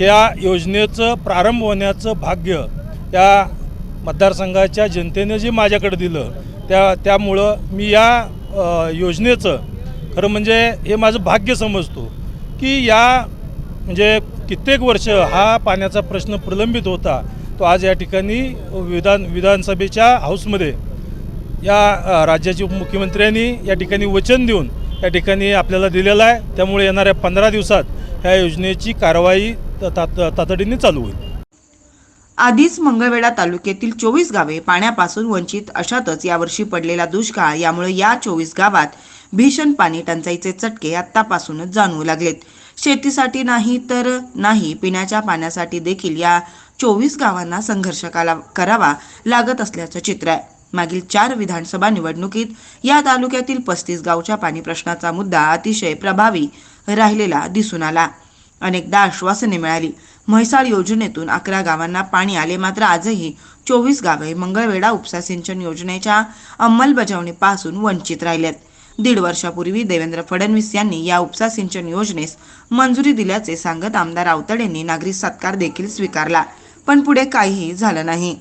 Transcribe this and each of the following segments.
या योजनेचं प्रारंभ होण्याचं भाग्य या मतदारसंघाच्या जनतेने जे माझ्याकडे दिलं त्या त्यामुळं मी या योजनेचं खरं म्हणजे हे माझं भाग्य समजतो की या म्हणजे कित्येक वर्ष हा पाण्याचा प्रश्न प्रलंबित होता तो आज या ठिकाणी विधान विधानसभेच्या हाऊसमध्ये या राज्याचे राज्याच्या मुख्यमंत्र्यांनी या ठिकाणी वचन देऊन या ठिकाणी आपल्याला दिलेलं आहे. त्यामुळे येणाऱ्या पंधरा दिवसात ह्या योजनेची कारवाई तातडीने चालू होईल. आधीच मंगळवेढा तालुक्यातील चोवीस गावे पाण्यापासून वंचित अशातच यावर्षी पडलेला दुष्काळ यामुळे या चोवीस गावात भीषण पाणी टंचाईचे चटके आत्तापासूनच जाणवू लागलेत. शेतीसाठी नाही तर नाही पिण्याच्या पाण्यासाठी देखील या चोवीस गावांना संघर्ष करावा लागत असल्याचं चित्र आहे. मागील चार विधानसभा निवडणुकीत या तालुक्यातील पस्तीस गावच्या पाणी प्रश्नाचा मुद्दा अतिशय प्रभावी राहिलेला दिसून आला. अनेकदा आश्वासने मिळाली. म्हैसाळ योजनेतून अकरा गावांना पाणी आले मात्र आजही चोवीस गावे मंगळवेढा उपसा सिंचन योजनेच्या अंमलबजावणीपासून वंचित राहिलेत. दीड वर्षापूर्वी देवेंद्र फडणवीस यांनी या उपसा सिंचन योजनेस मंजुरी दिल्याचे सांगत आमदार आवतडेंनी नागरिक सत्कार देखील स्वीकारला पण पुढे काहीही झालं नाही.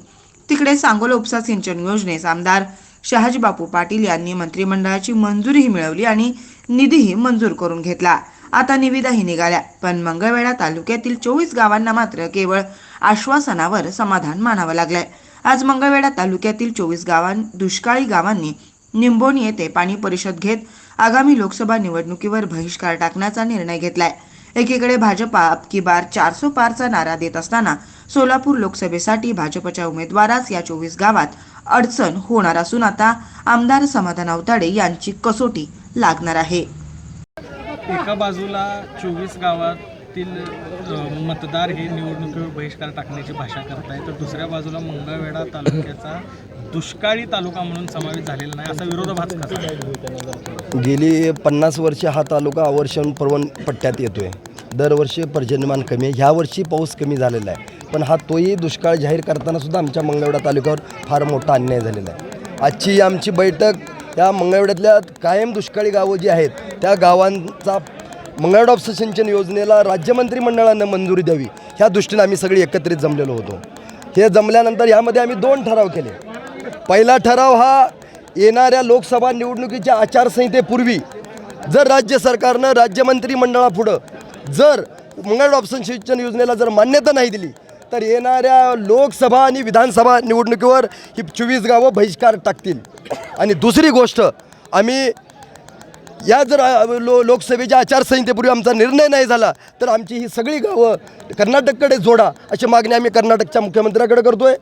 तिकडे सांगोला उपसा सिंचन योजनेस आमदार शहाजीबापू पाटील यांनी मंत्रिमंडळाची मंजुरीही मिळवली आणि निधीही मंजूर करून घेतला. आता निविदाही निघाल्या. पण मंगळवेढा तालुक्यातील चोवीस गावांना मात्र केवळ आश्वासनावर समाधान मानावं लागलंय. आज मंगळवेढा तालुक्यातील चोवीस गावां दुष्काळी गावांनी निंबोनी येथे पाणी परिषद घेत आगामी लोकसभा निवडणुकीवर बहिष्कार टाकण्याचा निर्णय घेतलाय. एकीकडे भाजपा अब की बार चारसो पारचा नारा देत असताना सोलापूर लोकसभेसाठी भाजपच्या उमेदवारास या चोवीस गावात अडचण होणार असून आता आमदार समाधान अवताडे यांची कसोटी लागणार आहे. एका बाजूला चोवीस गावातील मतदार हे निवडणुकीवर बहिष्कार टाकण्याची भाषा करत आहे तर दुसऱ्या बाजूला मंगळवेढा तालुक्याचा दुष्काळी तालुका म्हणून समावेश झालेला नाही असा विरोधाभास कसा गेली पन्नास वर्षे हा तालुका आवर्षण पर्वण पट्ट्यात येतो आहे दरवर्षी पर्जन्यमान कमी आहे. ह्या वर्षी पाऊस कमी झालेला आहे. पण हा तोही दुष्काळ जाहीर करताना सुद्धा आमच्या मंगळवेढा तालुक्यावर फार मोठा अन्याय झालेला आहे. आजची आमची बैठक या मंगळवड्यातल्या कायम दुष्काळी गावं जी आहेत त्या गावांचा मंगळवेढा सिंचन योजनेला राज्यमंत्री मंत्रिमंडळानं मंजुरी द्यावी ह्या दृष्टीने आम्ही सगळी एकत्रित जमलेलो होतो. हे जमल्यानंतर यामध्ये आम्ही दोन ठराव केले. पहिला ठराव हा येणाऱ्या लोकसभा निवडणुकीच्या आचारसंहितेपूर्वी जर राज्य सरकारनं राज्यमंत्री मंत्रिमंडळापुढं जर मंगळ सिंचन योजनेला जर मान्यता नाही दिली तर येणाऱ्या लोकसभा आणि विधानसभा निवडणुकीवर ही चोवीस गावं बहिष्कार टाकतील. आणि दुसरी गोष्ट आम्ही या जर लो लोकसभेच्या आचारसंहितेपूर्वी आमचा निर्णय नाही झाला तर आमची ही सगळी गावं कर्नाटककडे जोडा अशी मागणी आम्ही कर्नाटकच्या मुख्यमंत्र्याकडे आहे